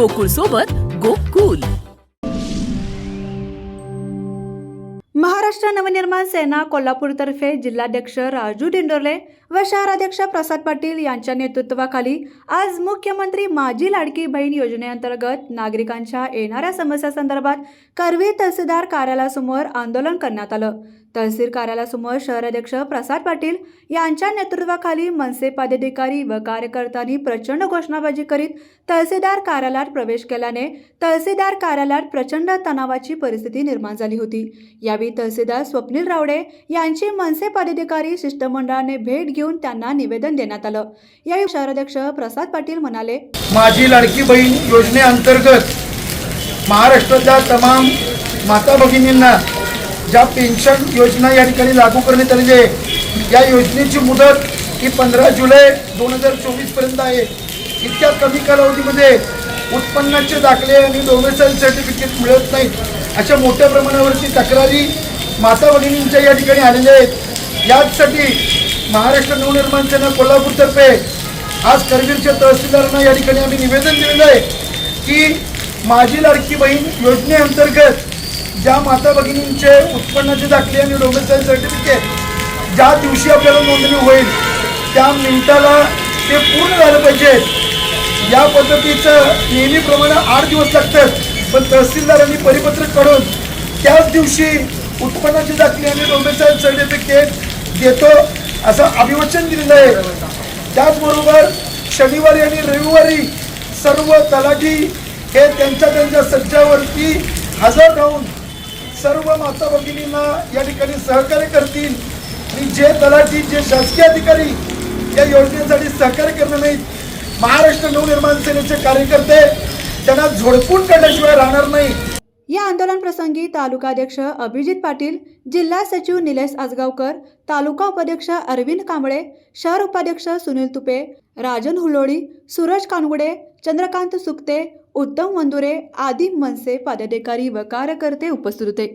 गोकुळ सोबत गोकुल. महाराष्ट्र नवनिर्माण सेना कोल्हापूरतर्फे जिल्हाध्यक्ष राजू दिंडोरले व शहराध्यक्ष प्रसाद पाटील यांच्या नेतृत्वाखाली आज मुख्यमंत्री माझी लाडकी बहीण योजनेअंतर्गत नागरिकांच्या येणाऱ्या समस्यासंदर्भात करवी तहसीलदार कार्यालयासमोर आंदोलन करण्यात आलं. तहसील कार्यालयासमोर शहराध्यक्ष प्रसाद पाटील यांच्या नेतृत्वाखाली मनसे पदाधिकारी व कार्यकर्त्यांनी प्रचंड घोषणाबाजी करीत तहसीलदार कार्यालयात प्रवेश केल्याने तहसीलदार कार्यालयात प्रचंड तणावाची परिस्थिती निर्माण झाली होती. यावेळी तहसीलदार स्वप्नील रावडे यांची मनसे पदाधिकारी शिष्टमंडळाने भेट घेऊन त्यांना निवेदन देण्यात आलं. यावेळी शहराध्यक्ष प्रसाद पाटील म्हणाले माझी लाडकी बहीण योजनेअंतर्गत महाराष्ट्राच्या तमाम माता भगिनींना ज्या पेन्शन योजना या ठिकाणी लागू करण्यात आलेली आहे या योजनेची मुदत ही पंधरा जुलै दोन हजार चोवीसपर्यंत आहे. इतक्या कमी कालावधीमध्ये उत्पन्नाचे दाखले आणि डोमेसाईल सर्टिफिकेट मिळत नाहीत. अशा मोठ्या प्रमाणावरती तक्रारी माता भगिनींच्या या ठिकाणी आलेल्या आहेत. याचसाठी महाराष्ट्र नवनिर्माण सेना कोल्हापूरतर्फे आज करवीरच्या तहसीलदारांना या ठिकाणी आम्ही निवेदन दिलेलं आहे की माझी लाडकी बहीण योजनेअंतर्गत ज्या माता भगिनींचे उत्पन्नाचे दाखले आणि डोमेसाईल सर्टिफिकेट ज्या दिवशी आपल्याला नोंदणी होईल त्या मिनिटाला ते पूर्ण झालं पाहिजे. या पद्धतीचं नेहमीप्रमाणे आठ दिवस लागतात पण तहसीलदारांनी परिपत्रक काढून त्याच दिवशी उत्पन्नाची दाखली आणि डोमेसाईल सर्टिफिकेट देतो. असं अभिवचन दिलेलं आहे. त्याचबरोबर शनिवारी आणि रविवारी सर्व तलाठी हे त्यांच्या त्यांच्या सज्जावरती हजर राहून सर्व माता भगिनींना या ठिकाणी सहकार्य करतील. आणि जे तलाठी जे शासकीय अधिकारी या योजनेसाठी सहकार्य करणार नाहीत महाराष्ट्र नवनिर्माण सेनेचे कार्यकर्ते त्यांना झोडपून काढल्याशिवाय राहणार नाही या आंदोलन प्रसंगी तालुकाध्यक्ष अभिजित पाटील जिल्हा सचिव निलेश आजगावकर तालुका उपाध्यक्ष अरविंद कांबळे शहर उपाध्यक्ष सुनील तुपे राजन हुलोळी सूरज कानगुडे चंद्रकांत सुक्ते उत्तम वंदुरे आदी मनसे पदाधिकारी व कार्यकर्ते उपस्थित होते.